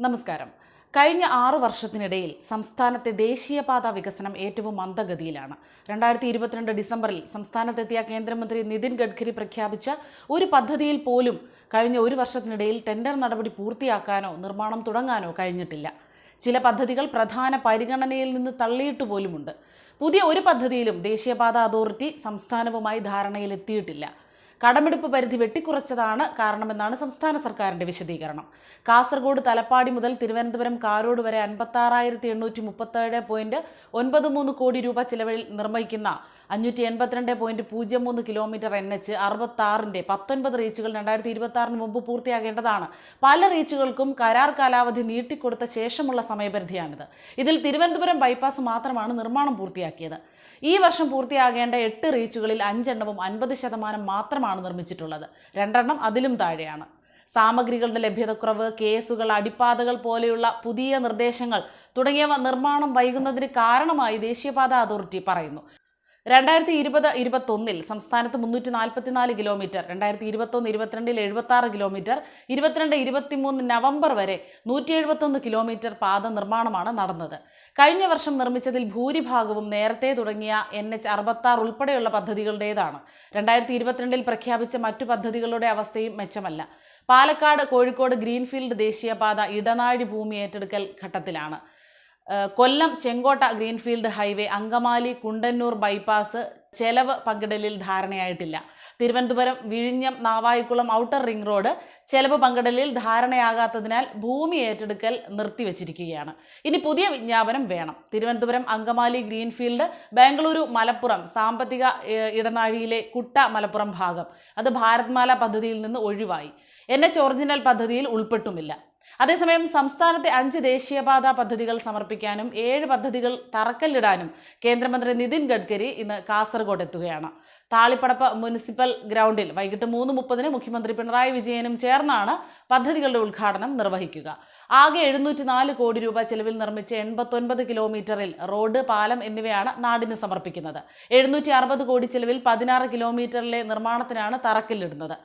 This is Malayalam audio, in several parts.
നമസ്കാരം. കഴിഞ്ഞ ആറു വർഷത്തിനിടയിൽ സംസ്ഥാനത്തെ ദേശീയപാത വികസനം ഏറ്റവും മന്ദഗതിയിലാണ്. രണ്ടായിരത്തി ഇരുപത്തിരണ്ട് ഡിസംബറിൽ സംസ്ഥാനത്തെത്തിയ കേന്ദ്രമന്ത്രി നിതിൻ ഗഡ്കരി പ്രഖ്യാപിച്ച ഒരു പദ്ധതിയിൽ പോലും കഴിഞ്ഞ ഒരു വർഷത്തിനിടയിൽ ടെൻഡർ നടപടി പൂർത്തിയാക്കാനോ നിർമ്മാണം തുടങ്ങാനോ കഴിഞ്ഞിട്ടില്ല. ചില പദ്ധതികൾ പ്രധാന പരിഗണനയിൽ നിന്ന് തള്ളിയിട്ട് പോലുമുണ്ട്. പുതിയ ഒരു പദ്ധതിയിലും ദേശീയപാത അതോറിറ്റി സംസ്ഥാനവുമായി ധാരണയിലെത്തിയിട്ടില്ല. കടമെടുപ്പ് പരിധി വെട്ടിക്കുറച്ചതാണ് കാരണമെന്നാണ് സംസ്ഥാന സർക്കാരിന്റെ വിശദീകരണം. കാസർഗോഡ് തലപ്പാടി മുതൽ തിരുവനന്തപുരം കാരോട് വരെ അൻപത്തി ആറായിരത്തി എണ്ണൂറ്റി മുപ്പത്തേഴ് പോയിന്റ് ഒൻപത് മൂന്ന് കോടി രൂപ ചിലവിൽ നിർമ്മിക്കുന്ന അഞ്ഞൂറ്റി എൺപത്തിരണ്ട് പോയിന്റ് പൂജ്യം മൂന്ന് കിലോമീറ്റർ എൻ എച്ച് അറുപത്തി ആറിന്റെ പത്തൊൻപത് റീച്ചുകൾ രണ്ടായിരത്തി ഇരുപത്തി ആറിന് മുമ്പ് പൂർത്തിയാകേണ്ടതാണ്. പല റീച്ചുകൾക്കും കരാർ കാലാവധി നീട്ടിക്കൊടുത്ത ശേഷമുള്ള സമയപരിധിയാണിത്. ഇതിൽ തിരുവനന്തപുരം ബൈപ്പാസ് മാത്രമാണ് നിർമ്മാണം പൂർത്തിയാക്കിയത്. ഈ വർഷം പൂർത്തിയാകേണ്ട എട്ട് റീച്ചുകളിൽ അഞ്ചെണ്ണവും അൻപത് ശതമാനം മാത്രമാണ് നിർമ്മിച്ചിട്ടുള്ളത്. രണ്ടെണ്ണം അതിലും താഴെയാണ്. സാമഗ്രികളുടെ ലഭ്യതക്കുറവ് കേസുകൾ അടിപ്പാതകൾ പോലെയുള്ള പുതിയ നിർദ്ദേശങ്ങൾ തുടങ്ങിയവ നിർമ്മാണം വൈകുന്നതിന് കാരണമായി ദേശീയപാത അതോറിറ്റി പറയുന്നു. രണ്ടായിരത്തി ഇരുപത് ഇരുപത്തൊന്നിൽ സംസ്ഥാനത്ത് മുന്നൂറ്റി നാൽപ്പത്തിനാല് കിലോമീറ്റർ രണ്ടായിരത്തി ഇരുപത്തൊന്ന് ഇരുപത്തിരണ്ടിൽ എഴുപത്തി ആറ് കിലോമീറ്റർ ഇരുപത്തിരണ്ട് ഇരുപത്തിമൂന്ന് നവംബർ വരെ നൂറ്റി എഴുപത്തൊന്ന് കിലോമീറ്റർ പാത നിർമ്മാണമാണ് നടന്നത്. കഴിഞ്ഞ വർഷം നിർമ്മിച്ചതിൽ ഭൂരിഭാഗവും നേരത്തെ തുടങ്ങിയ എൻ എച്ച് അറുപത്താറ് ഉൾപ്പെടെയുള്ള പദ്ധതികളുടേതാണ്. രണ്ടായിരത്തി ഇരുപത്തിരണ്ടിൽ പ്രഖ്യാപിച്ച മറ്റു പദ്ധതികളുടെ അവസ്ഥയും മെച്ചമല്ല. പാലക്കാട് കോഴിക്കോട് ഗ്രീൻഫീൽഡ് ദേശീയപാത ഇടനാഴി ഭൂമി ഏറ്റെടുക്കൽ ഘട്ടത്തിലാണ്. Kollam Chenkotta greenfield highway Angamaly Kundannoor bypass ചെലവ് പങ്കിടലിൽ ധാരണയായിട്ടില്ല. തിരുവനന്തപുരം വിഴിഞ്ഞം നാവായിക്കുളം ഔട്ടർ റിംഗ് റോഡ് ചെലവ് പങ്കിടലിൽ ധാരണയാകാത്തതിനാൽ ഭൂമി ഏറ്റെടുക്കൽ നിർത്തിവച്ചിരിക്കുകയാണ്. ഇനി പുതിയ വിജ്ഞാപനം വേണം. തിരുവനന്തപുരം അങ്കമാലി ഗ്രീൻഫീൽഡ് ബാംഗ്ലൂരു മലപ്പുറം സാമ്പത്തിക ഇടനാഴിയിലെ കുട്ട മലപ്പുറം ഭാഗം. അത് ഭാരത്മാല പദ്ധതിയിൽ നിന്ന് ഒഴിവായി. എൻ എച്ച് ഒറിജിനൽ പദ്ധതിയിൽ ഉൾപ്പെട്ടുമില്ല. അതേസമയം സംസ്ഥാനത്തെ അഞ്ച് ദേശീയപാത പദ്ധതികൾ സമർപ്പിക്കാനും ഏഴ് പദ്ധതികൾ തറക്കല്ലിടാനും കേന്ദ്രമന്ത്രി നിതിൻ ഗഡ്കരി ഇന്ന് കാസർഗോഡ് എത്തുകയാണ്. താളിപ്പടപ്പ് മുനിസിപ്പൽ ഗ്രൗണ്ടിൽ വൈകിട്ട് മൂന്ന് മുപ്പതിന് മുഖ്യമന്ത്രി പിണറായി വിജയനും ചേർന്നാണ് പദ്ധതികളുടെ ഉദ്ഘാടനം നിർവഹിക്കുക. ആകെ എഴുന്നൂറ്റി നാല് കോടി രൂപ ചെലവിൽ നിർമ്മിച്ച എൺപത്തൊൻപത് കിലോമീറ്ററിൽ റോഡ് പാലം എന്നിവയാണ് നാടിന് സമർപ്പിക്കുന്നത്. എഴുന്നൂറ്റി അറുപത് കോടി ചെലവിൽ പതിനാറ് കിലോമീറ്ററിലെ നിർമ്മാണത്തിനാണ് തറക്കല്ലിടുന്നത്.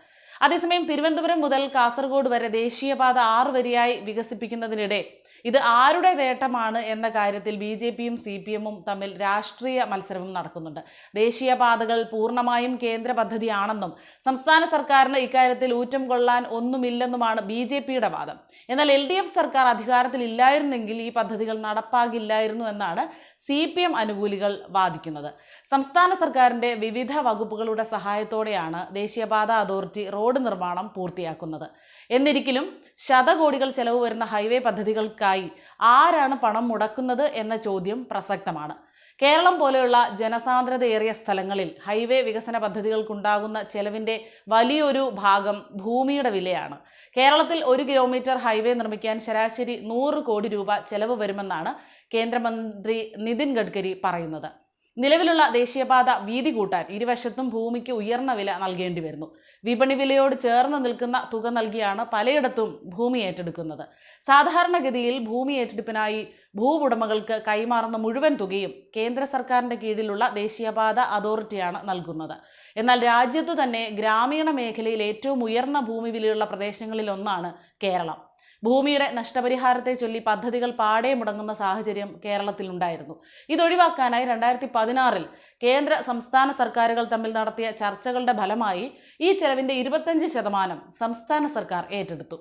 അതേസമയം തിരുവനന്തപുരം മുതൽ കാസർഗോഡ് വരെ ദേശീയപാത ആറ് വരിയായി വികസിപ്പിക്കുന്നതിനിടെ ഇത് ആരുടെ നേട്ടമാണ് എന്ന കാര്യത്തിൽ ബി ജെ പിയും സി പി എമ്മും തമ്മിൽ രാഷ്ട്രീയ മത്സരവും നടക്കുന്നുണ്ട്. ദേശീയപാതകൾ പൂർണമായും കേന്ദ്ര പദ്ധതിയാണെന്നും സംസ്ഥാന സർക്കാരിന് ഇക്കാര്യത്തിൽ ഊറ്റം കൊള്ളാൻ ഒന്നുമില്ലെന്നുമാണ് ബി ജെ പിയുടെ വാദം. എന്നാൽ എൽ ഡി എഫ് സർക്കാർ അധികാരത്തിൽ ഇല്ലായിരുന്നെങ്കിൽ ഈ പദ്ധതികൾ നടപ്പാകില്ലായിരുന്നു എന്നാണ് സി പി എം അനുകൂലികൾ വാദിക്കുന്നത്. സംസ്ഥാന സർക്കാരിന്റെ വിവിധ വകുപ്പുകളുടെ സഹായത്തോടെയാണ് ദേശീയപാത അതോറിറ്റി റോഡ് നിർമ്മാണം പൂർത്തിയാക്കുന്നത്. എന്നിരിക്കലും ശതകോടികൾ ചെലവ് വരുന്ന ഹൈവേ പദ്ധതികൾക്കായി ആരാണ് പണം മുടക്കുന്നത് എന്ന ചോദ്യം പ്രസക്തമാണ്. കേരളം പോലെയുള്ള ജനസാന്ദ്രതയേറിയ സ്ഥലങ്ങളിൽ ഹൈവേ വികസന പദ്ധതികൾക്കുണ്ടാകുന്ന ചെലവിന്റെ വലിയൊരു ഭാഗം ഭൂമിയുടെ വിലയാണ്. കേരളത്തിൽ ഒരു കിലോമീറ്റർ ഹൈവേ നിർമ്മിക്കാൻ ശരാശരി നൂറ് കോടി രൂപ ചെലവ് വരുമെന്നാണ് കേന്ദ്രമന്ത്രി നിതിൻ ഗഡ്കരി പറയുന്നത്. നിലവിലുള്ള ദേശീയപാത വീതി കൂട്ടാൻ ഇരുവശത്തും ഭൂമിക്ക് ഉയർന്ന വില നൽകേണ്ടി വരുന്നു. വിപണി വിലയോട് ചേർന്ന് നിൽക്കുന്ന തുക നൽകിയാണ് പലയിടത്തും ഭൂമി ഏറ്റെടുക്കുന്നത്. സാധാരണഗതിയിൽ ഭൂമി ഏറ്റെടുപ്പിനായി ഭൂവുടമകൾക്ക് കൈമാറുന്ന മുഴുവൻ തുകയും കേന്ദ്ര സർക്കാരിന്റെ കീഴിലുള്ള ദേശീയപാത അതോറിറ്റിയാണ് നൽകുന്നത്. എന്നാൽ രാജ്യത്തു തന്നെ ഗ്രാമീണ മേഖലയിൽ ഏറ്റവും ഉയർന്ന ഭൂമി വിലയുള്ള പ്രദേശങ്ങളിലൊന്നാണ് കേരളം. ഭൂമിയുടെ നഷ്ടപരിഹാരത്തെ ചൊല്ലി പദ്ധതികൾ പാടെ മുടങ്ങുന്ന സാഹചര്യം കേരളത്തിൽ ഉണ്ടായിരുന്നു ഇതൊഴിവാക്കാനായി രണ്ടായിരത്തി പതിനാറിൽ കേന്ദ്ര സംസ്ഥാന സർക്കാരുകൾ തമ്മിൽ നടത്തിയ ചർച്ചകളുടെ ഫലമായി ഈ ചെലവിന്റെ ഇരുപത്തഞ്ച് ശതമാനം സംസ്ഥാന സർക്കാർ ഏറ്റെടുത്തു.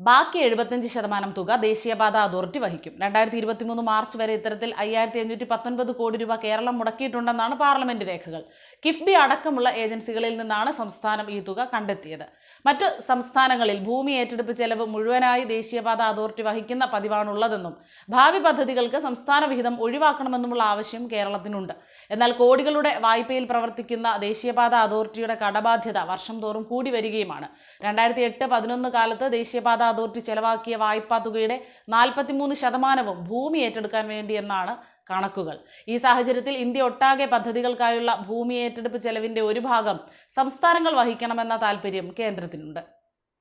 ബാക്കി എഴുപത്തഞ്ച് ശതമാനം തുക ദേശീയപാത അതോറിറ്റി വഹിക്കും. രണ്ടായിരത്തി ഇരുപത്തിമൂന്ന് മാർച്ച് വരെ ഇത്തരത്തിൽ അയ്യായിരത്തി അഞ്ഞൂറ്റി പത്തൊൻപത് കോടി രൂപ കേരളം മുടക്കിയിട്ടുണ്ടെന്നാണ് പാർലമെന്റ് രേഖകൾ. കിഫ്ബി അടക്കമുള്ള ഏജൻസികളിൽ നിന്നാണ് സംസ്ഥാനം ഈ തുക കണ്ടെത്തിയത്. മറ്റ് സംസ്ഥാനങ്ങളിൽ ഭൂമി ഏറ്റെടുപ്പ് ചെലവ് മുഴുവനായി ദേശീയപാത അതോറിറ്റി വഹിക്കുന്ന പതിവാണുള്ളതെന്നും ഭാവി പദ്ധതികൾക്ക് സംസ്ഥാന വിഹിതം ഒഴിവാക്കണമെന്നുമുള്ള ആവശ്യം കേരളത്തിനുണ്ട്. എന്നാൽ കോടികളുടെ വായ്പയിൽ പ്രവർത്തിക്കുന്ന ദേശീയപാത അതോറിറ്റിയുടെ കടബാധ്യത വർഷം തോറും കൂടി വരികയുമാണ്. രണ്ടായിരത്തി എട്ട് പതിനൊന്ന് കാലത്ത് ദേശീയപാത അതോറിറ്റി ചെലവാക്കിയ വായ്പാ തുകയുടെ നാൽപ്പത്തിമൂന്ന് ശതമാനവും ഭൂമി ഏറ്റെടുക്കാൻ വേണ്ടി എന്നാണ് കണക്കുകൾ. ഈ സാഹചര്യത്തിൽ ഇന്ത്യ ഒട്ടാകെ പദ്ധതികൾക്കായുള്ള ഭൂമി ഏറ്റെടുപ്പ് ചെലവിന്റെ ഒരു ഭാഗം സംസ്ഥാനങ്ങൾ വഹിക്കണമെന്ന താൽപ്പര്യം കേന്ദ്രത്തിനുണ്ട്.